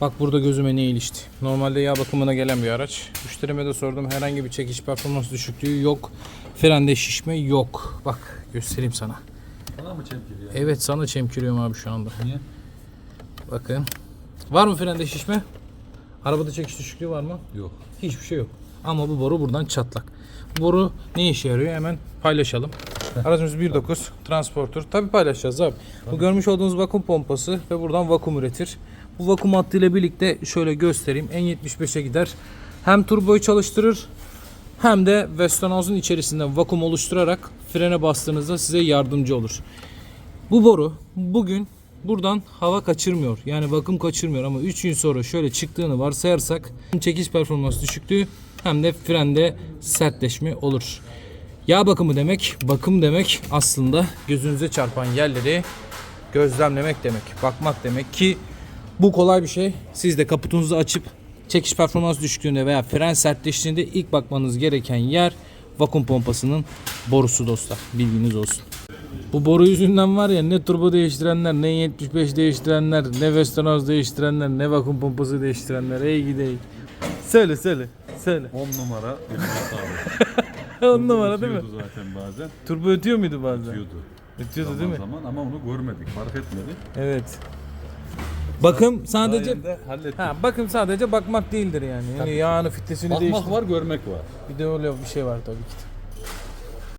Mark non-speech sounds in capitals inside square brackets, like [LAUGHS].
Bak burada gözüme ne ilişti. Normalde yağ bakımına gelen bir araç. Müşterime de sordum herhangi bir çekiş performans düşüklüğü yok. Frende şişme yok. Bak göstereyim sana. Bana mı çemkiriyor? Evet sana çemkiriyorum abi şu anda. Niye? Bakın. Var mı frende şişme? Arabada çekiş düşüklüğü var mı? Yok. Hiçbir şey yok. Ama bu boru buradan çatlak. Bu boru ne işe yarıyor? Hemen paylaşalım. [LAUGHS] Aracımız 1.9 transporter. Tabii paylaşacağız abi. Bu görmüş olduğunuz vakum pompası ve buradan vakum üretir. Bu vakum hattıyla birlikte şöyle göstereyim. N75'e gider. Hem turboyu çalıştırır hem de Westonhouse'un içerisinde vakum oluşturarak frene bastığınızda size yardımcı olur. Bu boru bugün buradan hava kaçırmıyor. Yani vakum kaçırmıyor ama 3 gün sonra şöyle çıktığını varsayarsak çekiş performans düşüklüğü hem de frende sertleşme olur. Yağ bakımı demek, bakım demek aslında gözünüze çarpan yerleri gözlemlemek demek, bakmak demek ki bu kolay bir şey. Siz de kaputunuzu açıp çekiş performans düşüklüğünde veya fren sertleştiğinde ilk bakmanız gereken yer vakum pompasının borusu dostlar. Bilginiz olsun. Bu boru yüzünden var ya ne turbo değiştirenler, ne 75 değiştirenler, ne Westonhouse değiştirenler, ne vakum pompası değiştirenler. Ey gidey. Söyle söyle. Söyle. 10 numara hata [LAUGHS] On numara değil mi? Zaten bazen. Turbo ötüyor muydu bazen? Ötüyordu. Ötüyordu Zaman değil mi? zaman ama onu görmedik, fark etmedik. Evet. Bakım sadece Sayende hallettik. ha bakım sadece bakmak değildir yani. Yani yağını fitesini Bakmak değiştir. var, görmek var. Bir de öyle bir şey var tabii ki.